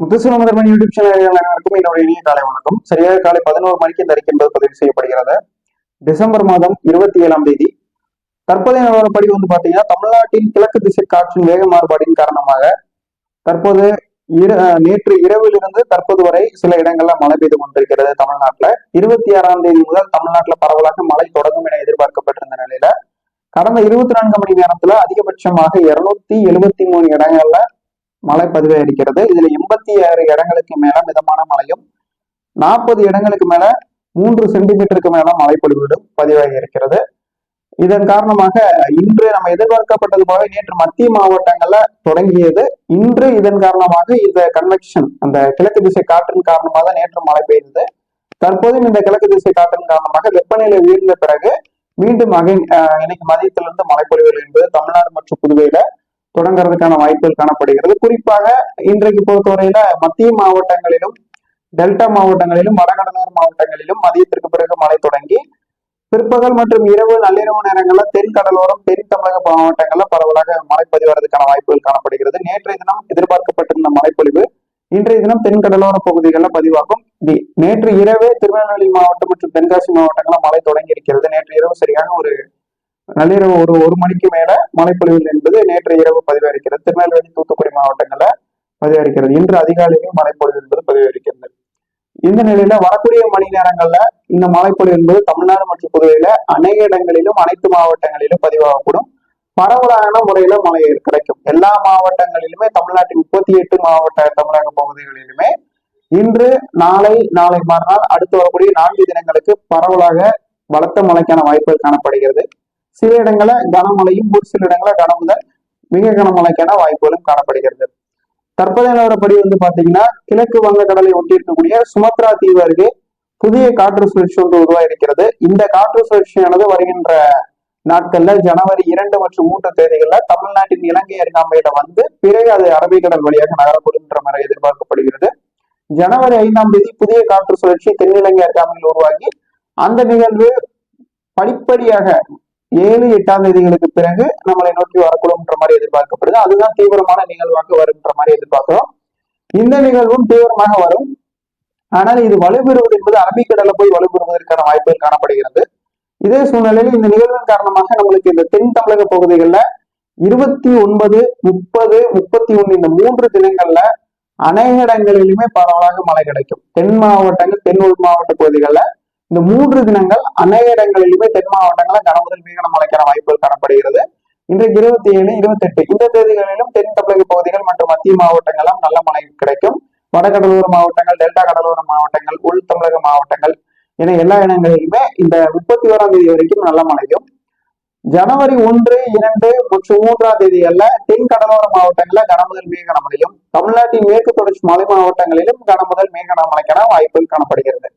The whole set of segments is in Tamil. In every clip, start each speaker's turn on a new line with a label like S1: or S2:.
S1: முத்துசுலமதர்மன் யூடியூப் சேனல் அனைவருக்கும் என்னுடைய இனிய காலை வணக்கம். சரியாக காலை பதினோரு மணிக்கு இந்த அறிக்கை என்பது பதிவு செய்யப்படுகிறது. டிசம்பர் மாதம் இருபத்தி ஏழாம் தேதி. தற்போதைய நிலவரப்படி வந்து பாத்தீங்கன்னா தமிழ்நாட்டின் கிழக்கு திசை காற்றின் வேக மாறுபாடின் காரணமாக தற்போது நேற்று இரவிலிருந்து தற்போது வரை சில இடங்கள்ல மழை பெய்து கொண்டிருக்கிறது தமிழ்நாட்டுல. இருபத்தி ஆறாம் தேதி முதல் தமிழ்நாட்டுல பரவலாக மழை தொடங்கும் என எதிர்பார்க்கப்பட்டிருந்த நிலையில கடந்த இருபத்தி நான்கு மணி நேரத்துல அதிகபட்சமாக இருநூத்தி எழுபத்தி மூணு இடங்கள்ல மழை பதிவாயிருக்கிறது இதுல எண்பத்தி ஆறு இடங்களுக்கு மேல மிதமான மழையும் நாற்பது இடங்களுக்கு மேல மூன்று சென்டிமீட்டருக்கு மேல மழை பொழிவுகளும் பதிவாகி இருக்கிறது. இதன் காரணமாக இன்று நம்ம எதிர்பார்க்கப்பட்டது போல நேற்று மத்திய மாவட்டங்கள்ல தொடங்கியது. இன்று இதன் காரணமாக இந்த கன்வெக்ஷன் அந்த கிழக்கு திசை காற்றின் காரணமாக நேற்று மழை பெய்தது. தற்போதும் இந்த கிழக்கு திசை காற்றின் காரணமாக வெப்பநிலை உயர்ந்த பிறகு மீண்டும் அகை அஹ் இன்னைக்கு மதியத்திலிருந்து மழைப்பொழிவுகள் என்பது தமிழ்நாடு மற்றும் புதுவையில தொடங்குறதுக்கான வாய்ப்புகள் காணப்படுகிறது. குறிப்பாக இன்றைக்கு பொறுத்தவரையில மத்திய மாவட்டங்களிலும் டெல்டா மாவட்டங்களிலும் வடகடலோர மாவட்டங்களிலும் மதியத்திற்கு பிறகு மழை தொடங்கி பிற்பகல் மற்றும் இரவு நள்ளிரவு நேரங்களில் தென் கடலோரம் தென் தமிழக மாவட்டங்கள்ல பரவலாக மழை பதிவதற்கான வாய்ப்புகள் காணப்படுகிறது. நேற்றைய தினம் எதிர்பார்க்கப்பட்டிருந்த மழைப்பொழிவு இன்றைய தினம் தென் கடலோர பகுதிகளில் பதிவாகும். தி- நேற்று இரவே திருநெல்வேலி மாவட்டம் மற்றும் தென்காசி மாவட்டங்களில் மழை தொடங்கி இருக்கிறது. நேற்று இரவு சரியாக ஒரு நள்ளிரவு ஒரு ஒரு மணிக்கு மேல மழைப்பொழிவு என்பது நேற்று இரவு பதிவறிக்கிறது திருநெல்வேலி தூத்துக்குடி மாவட்டங்கள்ல பதிவறிக்கிறது இன்று அதிகாலையிலும் மழைப்பொழிவு என்பது பதிவறிக்கிறது இந்த நிலையில வரக்கூடிய மணி நேரங்கள்ல இந்த மழைப்பொழிவு என்பது தமிழ்நாடு மற்றும் புதுவையில அநேக இடங்களிலும் அனைத்து மாவட்டங்களிலும் பதிவாகக்கூடும். பரவலான முறையில மழை கிடைக்கும். எல்லா மாவட்டங்களிலுமே தமிழ்நாட்டின் முப்பத்தி எட்டு மாவட்ட தமிழக பகுதிகளிலுமே இன்று நாளை நாளை மறுநாள் அடுத்து வரக்கூடிய நான்கு தினங்களுக்கு பரவலாக பலத்த மழைக்கான வாய்ப்புகள் காணப்படுகிறது. சில இடங்கள கனமழையும் ஒரு சில இடங்கள கனமுதல் மிக கனமழைக்கான வாய்ப்புகளும் காணப்படுகிறது. தற்போதைய நிலவரப்படி வந்து பாத்தீங்கன்னா கிழக்கு வங்கக்கடலை ஒட்டி இருக்கக்கூடிய சுமத்ரா தீவு அருகே புதிய காற்று சுழற்சி ஒன்று உருவாயிருக்கிறது. இந்த காற்று சுழற்சியானது வருகின்ற நாட்கள்ல ஜனவரி இரண்டு மற்றும் மூன்று தேதிகளில் தமிழ்நாட்டின் இலங்கை அருகாமையில வந்து பிறகு அது அரபிக்கடல் வழியாக நகரப்படுகின்ற மாதிரி எதிர்பார்க்கப்படுகிறது. ஜனவரி ஐந்தாம் தேதி புதிய காற்று சுழற்சி தென்னிலங்கை அருகாமையில் உருவாகி அந்த நிகழ்வு படிப்படியாக ஏழு எட்டாம் தேதிகளுக்கு பிறகு நம்மளை நோக்கி வரக்கூடும்ன்ற மாதிரி எதிர்பார்க்கப்படுது. அதுதான் தீவிரமான நிகழ்வாக வரும்ன்ற மாதிரி எதிர்பார்க்கிறோம். இந்த நிகழ்வும் தீவிரமாக வரும். ஆனால் இது வலுப்பெறுவது என்பது அரபிக்கடல போய் வலுப்பெறுவதற்கான வாய்ப்புகள் காணப்படுகிறது. இதே சூழ்நிலையில் இந்த நிகழ்வின் காரணமாக நம்மளுக்கு இந்த தென் தமிழக பகுதிகளில் இருபத்தி ஒன்பது முப்பது முப்பத்தி ஒண்ணு இந்த மூன்று தினங்கள்ல அநேக இடங்களிலுமே பரவலாக மழை கிடைக்கும். தென் மாவட்டங்கள் தென் உள் மாவட்ட பகுதிகளில் இந்த மூன்று தினங்கள் அநேக இடங்களிலுமே தென் மாவட்டங்களில் கனமுதல் மிக மழைக்கான வாய்ப்புகள் காணப்படுகிறது. இன்றைக்கு இருபத்தி ஏழு இருபத்தி எட்டு இந்த தேதிகளிலும் தென் தமிழக பகுதிகள் மற்றும் மத்திய மாவட்டங்களும் நல்ல மழை கிடைக்கும். வடகடலோர மாவட்டங்கள் டெல்டா கடலோர மாவட்டங்கள் உள் தமிழக மாவட்டங்கள் என எல்லா இடங்களிலுமே இந்த முப்பத்தி ஓராம் தேதி வரைக்கும் நல்ல மழையும். ஜனவரி ஒன்று இரண்டு மற்றும் மூன்றாம் தேதிகள்ல தென் கடலோர மாவட்டங்களில் கனமுதல் மிக மழையும். தமிழ்நாட்டின் மேற்கு தொடர்ச்சி மலை மாவட்டங்களிலும் கனமுதல் மிக மழைக்கான வாய்ப்புகள் காணப்படுகிறது.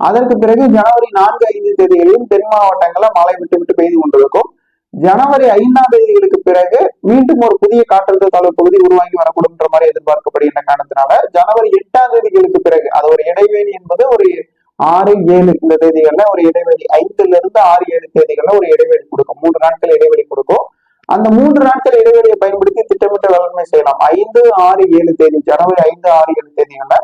S1: அதற்கு பிறகு ஜனவரி நான்கு ஐந்து தேதிகளிலும் தென் மாவட்டங்களில் மழை விட்டு விட்டு பெய்து கொண்டிருக்கும். ஜனவரி ஐந்தாம் தேதிகளுக்கு பிறகு மீண்டும் ஒரு புதிய காற்றழுத்த தாழ்வு பகுதி உருவாகி வரக்கூடும்ன்ற மாதிரி எதிர்பார்க்கப்படுகின்ற காரணத்தினால ஜனவரி எட்டாம் தேதிகளுக்கு பிறகு அது ஒரு இடைவெளி என்பது ஒரு ஆறு ஏழு இந்த தேதிகள்ல ஒரு இடைவெளி ஐந்துல இருந்து ஆறு ஏழு தேதிகள்ல ஒரு இடைவெளி கொடுக்கும். மூன்று நாட்கள் இடைவெளி கொடுக்கும். அந்த மூன்று நாட்கள் இடைவெளியை பயன்படுத்தி திட்டமிட்ட வேளாண்மை செய்யலாம். ஐந்து ஆறு ஏழு தேதி ஜனவரி ஐந்து ஆறு ஏழு தேதிகள்ல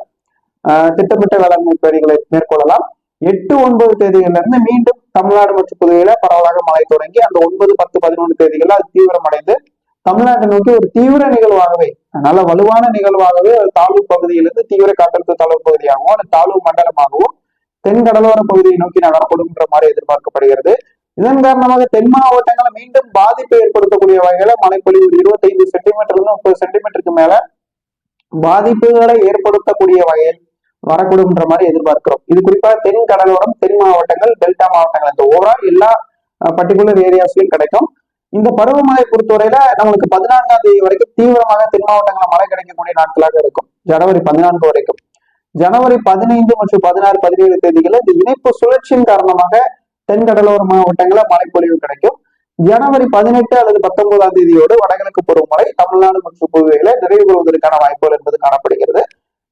S1: திட்டமிட்ட வேளாண்மை பணிகளை மேற்கொள்ளலாம். எட்டு ஒன்பது தேதிகளிலிருந்து மீண்டும் தமிழ்நாடு மற்றும் புதுவையில பரவலாக மழை தொடங்கி அந்த ஒன்பது பத்து பதினொன்று தேதிகளில் அது தீவிரமடைந்து தமிழ்நாட்டை நோக்கி ஒரு தீவிர நிகழ்வாகவே நல்ல வலுவான நிகழ்வாகவே ஒரு தாழ்வு பகுதியிலிருந்து தீவிர காற்றழுத்த தாழ்வு பகுதியாகவும் அந்த தாழ்வு மண்டலமாகவும் தென் கடலோர பகுதியை நோக்கி நகரப்படும்ன்ற மாதிரி எதிர்பார்க்கப்படுகிறது. இதன் காரணமாக தென் மாவட்டங்களை மீண்டும் பாதிப்பை ஏற்படுத்தக்கூடிய வகையில மழைப்பொழிவு இருபத்தைந்து சென்டிமீட்டர்ல இருந்து முப்பது சென்டிமீட்டருக்கு மேல பாதிப்புகளை ஏற்படுத்தக்கூடிய வகையில் வரக்கூடும்ன்ற மாதிரி எதிர்பார்க்கிறோம். இது குறிப்பாக தென் கடலோரம் தென் மாவட்டங்கள் டெல்டா மாவட்டங்கள். இந்த ஓவரால் எல்லா பர்டிகுலர் ஏரியாஸ்லையும் கிடைக்கும். இந்த பருவமழை பொறுத்தவரையில நம்மளுக்கு பதினான்காம் தேதி வரைக்கும் தீவிரமாக தென் மாவட்டங்களில் மழை கிடைக்கக்கூடிய நாட்களாக இருக்கும். ஜனவரி பதினான்கு வரைக்கும். ஜனவரி பதினைந்து மற்றும் பதினாறு பதினேழு தேதிகளில் இந்த இணைப்பு சுழற்சியின் காரணமாக தென் கடலோர மாவட்டங்களில் மழைப்பொழிவு கிடைக்கும். ஜனவரி பதினெட்டு அல்லது பத்தொன்பதாம் தேதியோடு வடகிழக்கு பருவமழை தமிழ்நாடு மற்றும் புதுவையில நிறைவு பெறுவதற்கான வாய்ப்புகள் என்பது காணப்படுகிறது.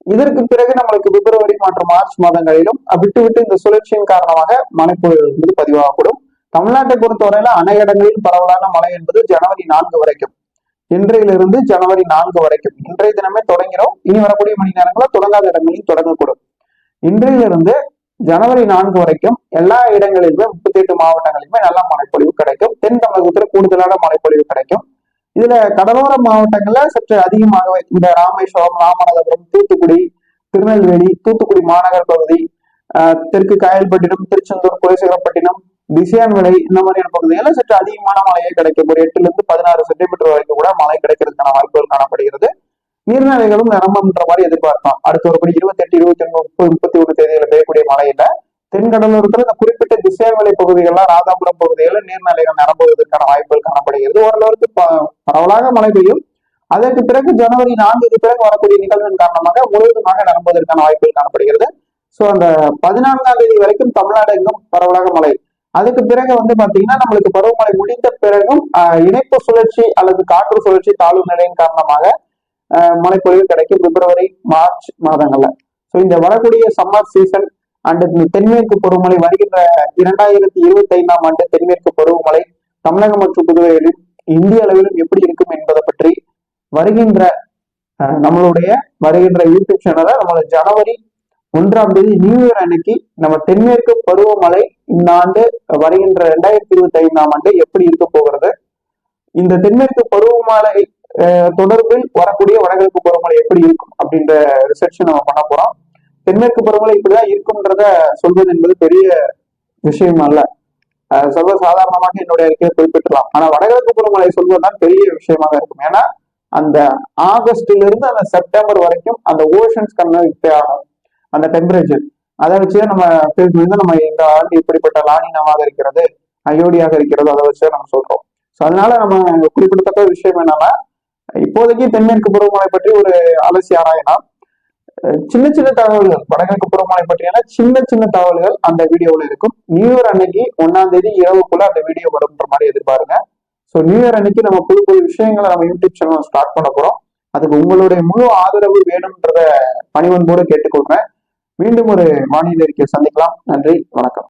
S1: இதற்கு பிறகு நம்மளுக்கு பிப்ரவரி மற்றும் மார்ச் மாதங்களிலும் விட்டு விட்டு இந்த சுழற்சியின் காரணமாக மழைப்பொழிவு என்பது பதிவாகக்கூடும் தமிழ்நாட்டை பொறுத்தவரையில அனை இடங்களில் பரவலான மழை என்பது ஜனவரி நான்கு வரைக்கும். இன்றையிலிருந்து ஜனவரி நான்கு வரைக்கும். இன்றைய தினமே தொடங்கிறோம். இனி வரக்கூடிய மணி நேரங்களில் தொடங்காத இடங்களில் தொடங்கக்கூடும். இன்றையிலிருந்து ஜனவரி நான்கு வரைக்கும் எல்லா இடங்களிலுமே முப்பத்தி எட்டு மாவட்டங்களிலுமே நல்ல மழைப்பொழிவு கிடைக்கும். தென் தமிழகத்துல கூடுதலான மழைப்பொழிவு கிடைக்கும். இதுல கடலோர மாவட்டங்கள்ல சற்று அதிகமாகவே இந்த ராமேஸ்வரம் ராமநாதபுரம் தூத்துக்குடி திருநெல்வேலி தூத்துக்குடி மாநகர் பகுதி தெற்கு காயல்பட்டினம் திருச்செந்தூர் குலசேகரப்பட்டினம் விசையான்விளை இந்த மாதிரியான பகுதிகளில் சற்று அதிகமான மழையே கிடைக்கும் ஒரு எட்டுல இருந்து பதினாறு சென்டிமீட்டர் வரைக்கும் கூட மழை கிடைக்கிறதுக்கான வாய்ப்புகள் காணப்படுகிறது. நீர்நிலைகளும் நிரம்புன்ற மாதிரி எதிர்பார்க்கலாம். அடுத்த ஒரு படி இருபத்தி எட்டு இருபத்தி முப்பது முப்பத்தி ஒன்று தேதியில பெய்யக்கூடிய மழையில தென்கடலூரத்துல இந்த குறிப்பிட்ட திசையன்விளை பகுதிகள்லாம் ராதாபுரம் பகுதிகளில் நீர்நிலைகள் நிரம்புவதற்கான வாய்ப்புகள் காணப்படுகிறது. ஓரளவுக்கு பரவலாக மழை பெய்யும். அதற்கு பிறகு ஜனவரி நான்குக்கு பிறகு வரக்கூடிய நிகழ்வின் காரணமாக முழுவதுமாக நிரம்புவதற்கான வாய்ப்புகள் காணப்படுகிறது. சோ அந்த பதினான்காம் தேதி வரைக்கும் தமிழ்நாடு எங்கும் பரவலாக மழை. அதுக்கு பிறகு வந்து பாத்தீங்கன்னா நம்மளுக்கு பருவமழை முடிந்த பிறகும் ஆஹ், இணைப்பு சுழற்சி அல்லது காற்று சுழற்சி தாழ்வு நிலையின் காரணமாக ஆஹ், மழைப்பொழிவு கிடைக்கும் பிப்ரவரி மார்ச் மாதங்கள்ல. சோ இந்த வரக்கூடிய சம்மர் சீசன் அண்ட் இந்த தென்மேற்கு பருவமழை வருகின்ற இரண்டாயிரத்தி இருபத்தி ஐந்தாம் ஆண்டு தென்மேற்கு பருவமழை தமிழகம் மற்றும் புதுவையிலும் இந்திய அளவிலும் எப்படி இருக்கும் என்பதை பற்றி வருகின்ற அஹ், நம்மளுடைய வருகின்ற யூடியூப் சேனலை நம்மளோட ஜனவரி ஒன்றாம் தேதி நியூ இயர் அன்னைக்கு நம்ம தென்மேற்கு பருவமழை இந்த ஆண்டு வருகின்ற ரெண்டாயிரத்தி இருபத்தி ஐந்தாம் ஆண்டு எப்படி இருக்க போகிறது? இந்த தென்மேற்கு பருவமழை தொடர்பில் வரக்கூடிய வடகிழக்கு பருவமழை எப்படி இருக்கும் அப்படின்ற ரிசர்ச் நம்ம பண்ண போறோம். தென்மேற்கு பருவமழை இப்படிதான் இருக்கும்ன்றத சொல்வது என்பது பெரிய விஷயம் அல்ல. அஹ், சர்வ சாதாரணமாக என்னுடைய அறிக்கையை குறிப்பிட்டலாம் ஆனா வடகிழக்கு பருவமழை சொல்வதுதான் பெரிய விஷயமாக இருக்கும். ஏன்னா அந்த ஆகஸ்ட்ல இருந்து அந்த செப்டம்பர் வரைக்கும் அந்த ஓஷன்ஸ் கன்வெக்ட் ஆகும் அந்த டெம்பரேச்சர். அதை வச்சே நம்ம ஃபீல் பண்ணி நம்ம இந்த ஆண்டு இப்படிப்பட்ட லானினமாக இருக்கிறது அயோடியாக இருக்கிறது அதை வச்சு நம்ம சொல்றோம். ஸோ அதனால நம்ம குறிப்பிடத்தக்க விஷயம் என்னன்னா இப்போதைக்கு தென்மேற்கு பருவமழை பற்றி ஒரு அலசி ஆராயலாம். சின்ன சின்ன தகவல்கள். வடகிழக்கு புறமலை பற்றியான சின்ன சின்ன தகவல்கள் அந்த வீடியோவில் இருக்கும். நியூ இயர் அன்னைக்கு ஒன்னாம் தேதி இரவுக்குள்ள அந்த வீடியோ வரும்ன்ற மாதிரி எதிர்பாருங்க. ஸோ நியூ இயர் அன்னைக்கு நம்ம புது புது விஷயங்களை நம்ம யூடியூப் சேனல் ஸ்டார்ட் பண்ண போறோம். அதுக்கு உங்களுடைய முழு ஆதரவு வேணும்ன்றத பணிவன்போடு கேட்டுக்கொள்றேன் மீண்டும் ஒரு வானிலை அறிக்கையை சந்திக்கலாம். நன்றி. வணக்கம்.